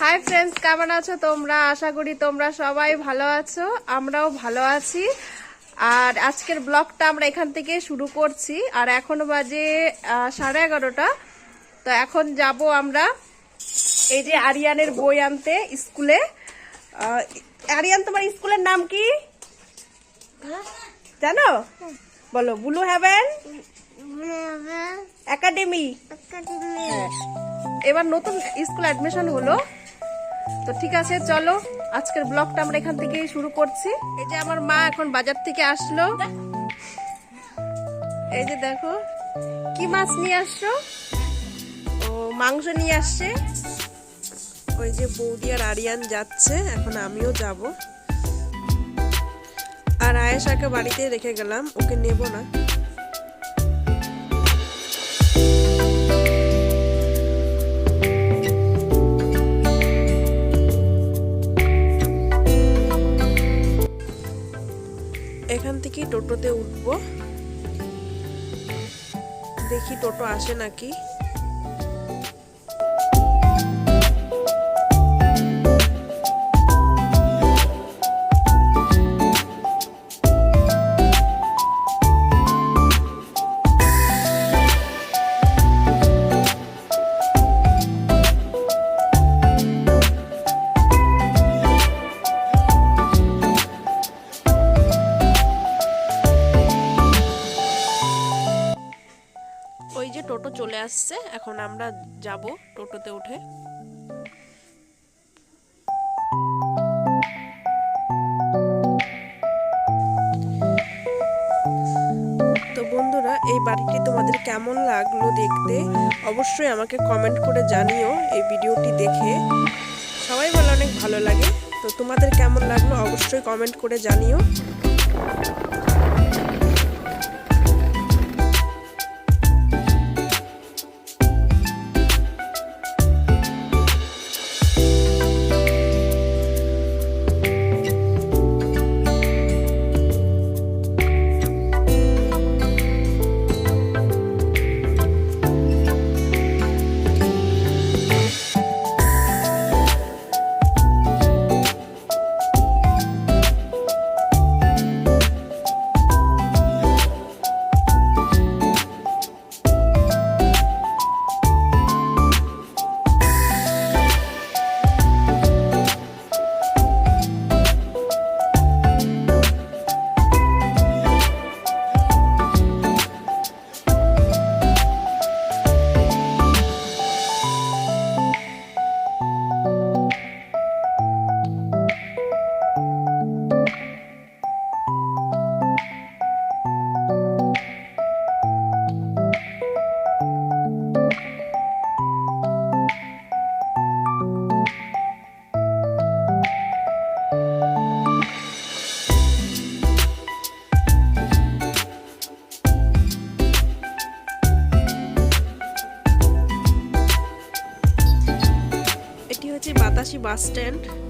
Hi friends কেমন আছো তোমরা? আশা করি তোমরা সবাই ভালো আছো আমরাও ভালো আছি। আর আজকের ব্লগটা আমরা এখান থেকে শুরু করছি। আর এখন বাজে সাড়ে এগারোটা। তো এখন যাব আমরা এই যে আরিয়ানের বই আনতে স্কুলে। আরিয়ান তোমার স্কুলের নাম কি? জানো? বলো ব্লু হ্যাভেন একাডেমি। হ্যাঁ। এবার নতুন স্কুল অ্যাডমিশন হলো। তো ঠিক আছে, চলো। আজকের ব্লগটা আমরা এখান থেকেই শুরু করছি। এই যে আমার মা এখন বাজার থেকে আসলো। এই যে দেখো, কি মাছ নিয়ে আসছো ও, মাংস নিয়ে আসছে। ওই যে বৌদি আর আরিয়ান যাচ্ছে, এখন আমিও যাব। আর আয়েশাকে বাড়িতে রেখে গেলাম, ওকে নেব না। উঠবো। দেখি টোটো আসে নাকি। এখন আমরা যাব টোটোতে উঠে। তো বন্ধুরা, এই বাড়িটি তোমাদের কেমন লাগল দেখতে অবশ্যই আমাকে কমেন্ট করে জানিও এই ভিডিওটি দেখে। সবাই বলে অনেক ভালো লাগে। তো তোমাদের কেমন লাগল অবশ্যই কমেন্ট করে জানিও। বাস স্ট্যান্ড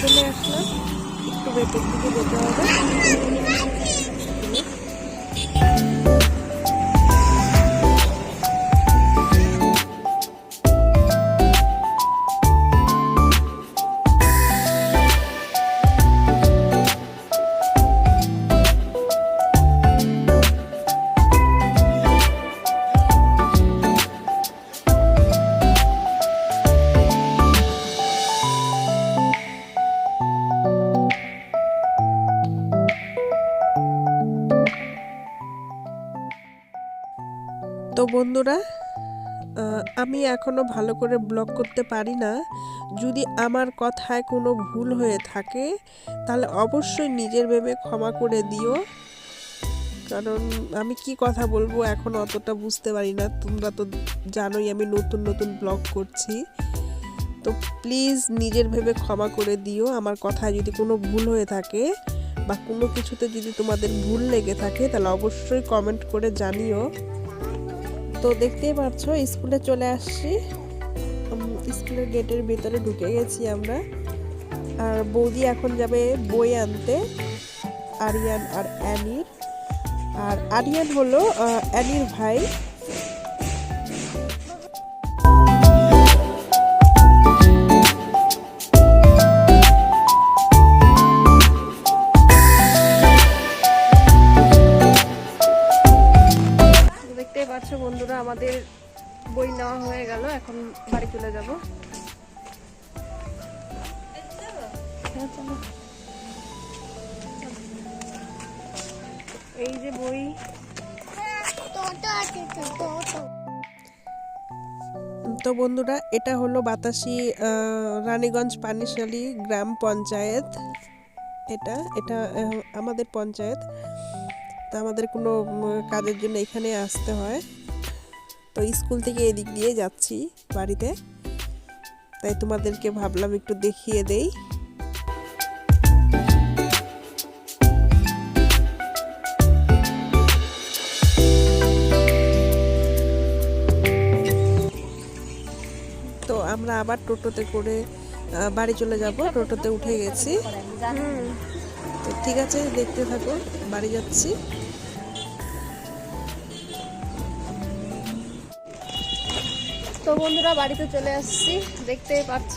চলে আসলাম। একটু বেটের দিকে যেতে হবে। বন্ধুরা আমি এখনও ভালো করে ব্লগ করতে পারি না। যদি আমার কথায় কোনো ভুল হয়ে থাকে, তাহলে অবশ্যই নিজের ভেবে ক্ষমা করে দিও। কারণ আমি কি কথা বলব এখন অতটা বুঝতে পারি না। তোমরা তো জানোই আমি নতুন নতুন ব্লগ করছি। তো প্লিজ নিজের ভেবে ক্ষমা করে দিও। আমার কথায় যদি কোনো ভুল হয়ে থাকে বা কোনো কিছুতে যদি তোমাদের ভুল লেগে থাকে, তাহলে অবশ্যই কমেন্ট করে জানিও। তো দেখতেই পাচ্ছ, স্কুলে চলে আসছি। স্কুলের গেটের ভিতরে ঢুকে গেছি আমরা। আর বৌদি এখন যাবে বই আনতে, আরিয়ান আর অ্যানির। আর আরিয়ান হলো অ্যানির ভাই। এই যে বই। তো বন্ধুরা, এটা হলো বাতাসি রানীগঞ্জ পানিশালী গ্রাম পঞ্চায়েত। এটা এটা আমাদের পঞ্চায়েত। তা আমাদের কোনো কাজের জন্য এখানে আসতে হয়। তো স্কুল থেকে এদিক দিয়ে যাচ্ছি বাড়িতে। তাই তোমাদেরকে ভাবলাম একটু দেখিয়ে দেই। আমরা আবার টোটোতে করে বাড়ি চলে যাব। টোটোতে উঠে গেছি। তো ঠিক আছে, দেখতে থাকো, বাড়ি যাচ্ছি। তো বন্ধুরা, বাড়িতে চলে আসছি, দেখতেই পাচ্ছ।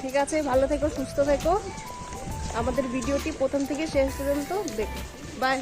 ঠিক আছে, ভালো থেকো, সুস্থ থেকো। আমাদের ভিডিওটি প্রথম থেকে শেষ পর্যন্ত দেখো। বাই